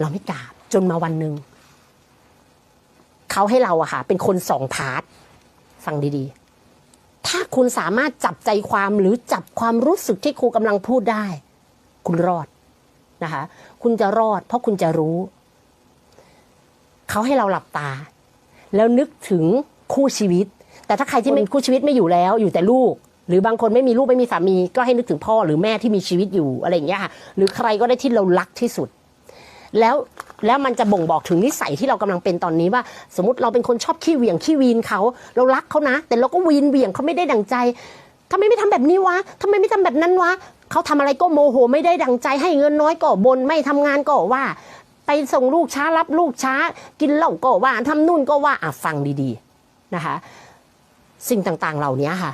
เราไม่กราบจนมาวันหนึ่งเขาให้เราอะค่ะ เป็นคนสองพาร์ทฟังดีๆ ถ้าคุณสามารถจับใจความหรือจับความรู้สึกที่ครูกำลังพูดได้ คุณรอดนะคะ คุณจะรอด เพราะคุณจะรู้เขาให้เราหลับตา แล้วนึกถึงคู่ชีวิต แต่ถ้าใครที่ไม่คู่ชีวิตไม่อยู่แล้ว อยู่แต่ลูก หรือบางคนไม่มีลูกไม่มีสามี ก็ให้นึกถึงพ่อหรือแม่ที่มีชีวิตอยู่อะไรอย่างเงี้ยค่ะหรือใครก็ได้ที่เรารักที่สุด แล้วแล้วมันจะบ่งบอกถึงนิสัยที่เรากำลังเป็นตอนนี้ว่า สมมติเราเป็นคนชอบขี้เหวี่ยงขี้วีนเขาเรารักเขานะ แต่เราก็วีนเหวี่ยงเขาไม่ได้ดังใจทำไมไม่ทำแบบนี้วะทำไมไม่ทำแบบนั้นวะเขาทำอะไรก็โมโหไม่ได้ดังใจให้เงินน้อยก็บนไม่ทำงานก็ว่า ไปส่งลูกช้ารับลูกช้า กินเหล้าก็ว่าทำนู่นก็ว่าอะฟังดีๆนะคะ สิ่งต่างๆเหล่านี้ค่ะ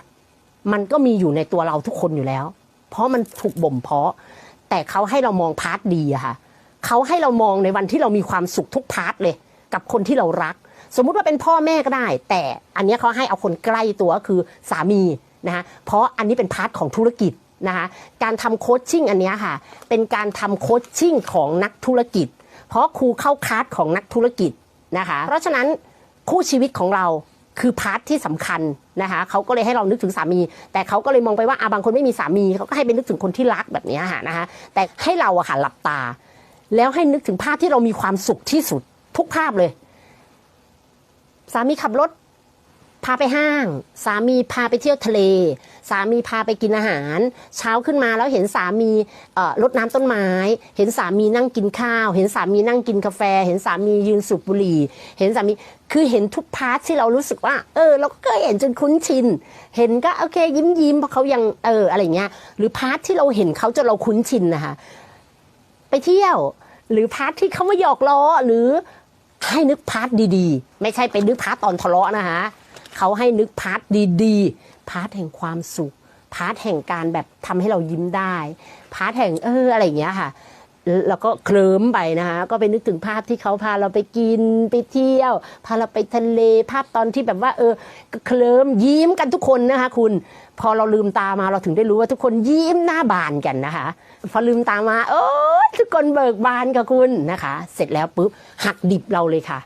มันก็มีอยู่ในตัวเราทุกคนอยู่แล้ว เพราะมันถูกบ่มเพาะ แต่เขาให้เรามองพาร์ทดีอะค่ะ เขาให้เรามองในวันที่เรามีความสุขทุกพาร์ทเลย กับคนที่เรารัก สมมุติว่าเป็นพ่อแม่ก็ได้ แต่อันนี้เขาให้เอาคนใกล้ตัวคือสามีนะคะเพราะอันนี้เป็นพาร์ทของธุรกิจนะคะการทำโคชชิ่งอันนี้ค่ะ เป็นการทำโคชชิ่งของนักธุรกิจ เพราะครูเข้าคลาสของนักธุรกิจนะคะเพราะฉะนั้นคู่ชีวิตของเราคือพาร์ทที่สำคัญนะคะเขาก็เลยให้เรานึกถึงสามี แต่เขาก็เลยมองไปว่าอาบางคนไม่มีสามีเขาก็ให้ไปนึกถึงคนที่รักแบบนี้ค่ะนะคะแต่ให้เราอะค่ะหลับตา แล้วให้นึกถึงภาพที่เรามีความสุขที่สุด ทุกภาพเลย สามีขับรถ พาไปห้าง สามีพาไปเที่ยวทะเล สามีพาไปกินอาหาร เช้าขึ้นมาแล้วเห็นสามีเอ่อรดน้ำต้นไม้ เห็นสามีนั่งกินข้าว เห็นสามีนั่งกินกาแฟ เห็นสามียืนสูบบุหรี่ เห็นสามีคือเห็นทุกพาร์ทที่เรารู้สึกว่า เออ เราก็เคยเห็นจนคุ้นชิน เห็นก็โอเค ยิ้มยิ้มๆเพราะเขายังเอออะไรเงี้ย หรือพาร์ทที่เราเห็นเขาจนเราคุ้นชินนะคะไปเที่ยว หรือพาร์ทที่เขามาหยอกล้อหรือให้นึกพาร์ทดีๆ ไม่ใช่ไปนึกพาร์ทตอนทะเลาะนะคะเขาให้นึกพาร์ทดีๆ พาร์ทแห่งความสุข พาร์ทแห่งการแบบทำให้เรายิ้มได้ พาร์ทแห่งเอออะไรอย่างเงี้ยค่ะแล้วก็เคลิ้มไปนะคะก็ไปนึกถึงภาพที่เขาพาเราไปกินไปเที่ยว พาเราไปทะเลภาพตอนที่แบบว่า เออเคลิ้มยิ้มกันทุกคนนะคะคุณพอเราลืมตามาเราถึงได้รู้ว่าทุกคนยิ้มหน้าบานกันนะคะ พอลืมตามา โอ้ ทุกคนเบิกบานค่ะคุณนะคะ เสร็จแล้วปุ๊บหักดิบเราเลยค่ะ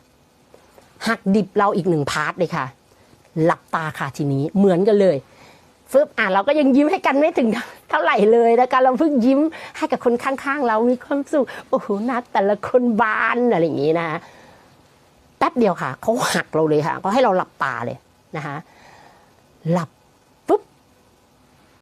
หักดิบเราอีกหนึ่งพาร์ทเลยค่ะ หลับตาค่ะทีนี้เหมือนกันเลยฟึบอะเราก็ยังยิ้มให้กันไม่ถึงเท่าไหร่เลยนะคะเราเพิ่งยิ้มให้กับคนข้างๆ เรามีความสุขโอ้โหนักแต่ละคนบานอะไรอย่างนี้นะคะแป๊บเดียวค่ะเขาหักเราเลยค่ะเขาให้เราหลับตาเลยนะคะหลับ